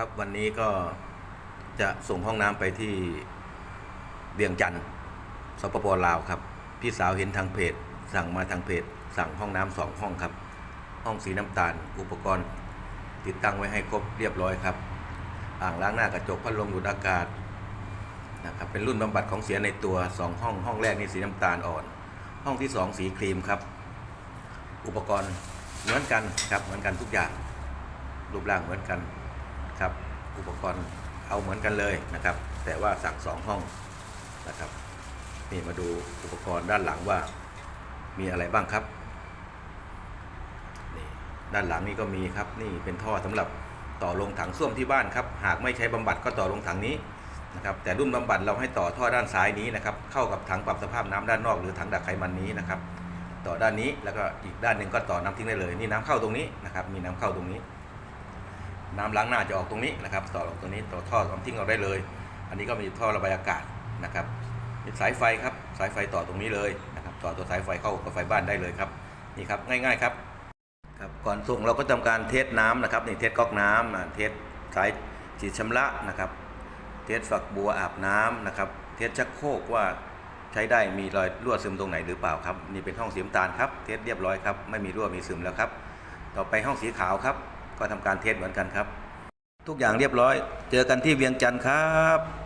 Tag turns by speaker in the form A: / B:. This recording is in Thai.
A: ครับวันนี้ก็จะส่งห้องน้ำไปที่เวียงจันทร์สปปลาวครับ พี่สาวเห็นทางเพจ สั่งมาทางเพจ สั่งห้องน้ำสองห้องครับ ห้องสีน้ำตาล อุปกรณ์ ติดตั้งไว้ให้ครบเรียบร้อยครับ อ่างล้างหน้ากระจกพัดลมดูดอากาศนะครับเป็นรุ่นบำบัดของเสียในตัวสองห้องห้องแรกนี่สีน้ำตาลอ่อน ห้องที่สองสีครีมครับ อุปกรณ์เหมือนกันครับเหมือนกันทุกอย่างรูปร่างเหมือนกัน ครับ อุปกรณ์เอาเหมือนกันเลยนะครับ แต่ว่าสั่งสองห้องนะครับ นี่มาดูอุปกรณ์ด้านหลังว่ามีอะไรบ้างครับนี่ด้านหลังนี่ก็มีครับนี่เป็นท่อสำหรับต่อลงถังส้วมที่บ้านครับ หากไม่ใช้บำบัดก็ต่อลงถังนี้นะครับ แต่รุ่นบำบัดเราให้ต่อท่อด้านซ้ายนี้นะครับ เข้ากับถังปรับสภาพน้ำด้านนอก หรือถังดักไขมันนี้นะครับ ต่อด้านนี้แล้วก็อีกด้านหนึ่งก็ต่อน้ำทิ้งได้เลย นี่น้ำเข้าตรงนี้นะครับ มีน้ำเข้าตรงนี้ น้ำล้างหน้าจะออกตรงนี้นะครับต่อออกตรงนี้ต่อท่อน้ำทิ้งออกได้เลย อันนี้ก็มีท่อระบายอากาศนะครับมีสายไฟครับสายไฟต่อตรงนี้เลยนะครับต่อตัวสายไฟเข้ากับไฟบ้านได้เลยครับนี่ครับง่ายๆครับครับก่อนส่งเราก็ทำการเทสน้ำนะครับนี่เทสก๊อกน้ำอ่าเทสสายฉีดชำระนะครับ เทสฝักบัวอาบน้ำนะครับ เทสชักโครกว่าใช้ได้มีรอยรั่วซึมตรงไหนหรือเปล่าครับนี่เป็นห้องสีน้ำตาลครับเทสเรียบร้อยครับไม่มีรั่วมีซึมแล้วครับ ต่อไปห้องสีขาวครับ ก็ทำการเทสเหมือนกันครับ ทุกอย่างเรียบร้อย เจอกันที่เวียงจันทร์ครับ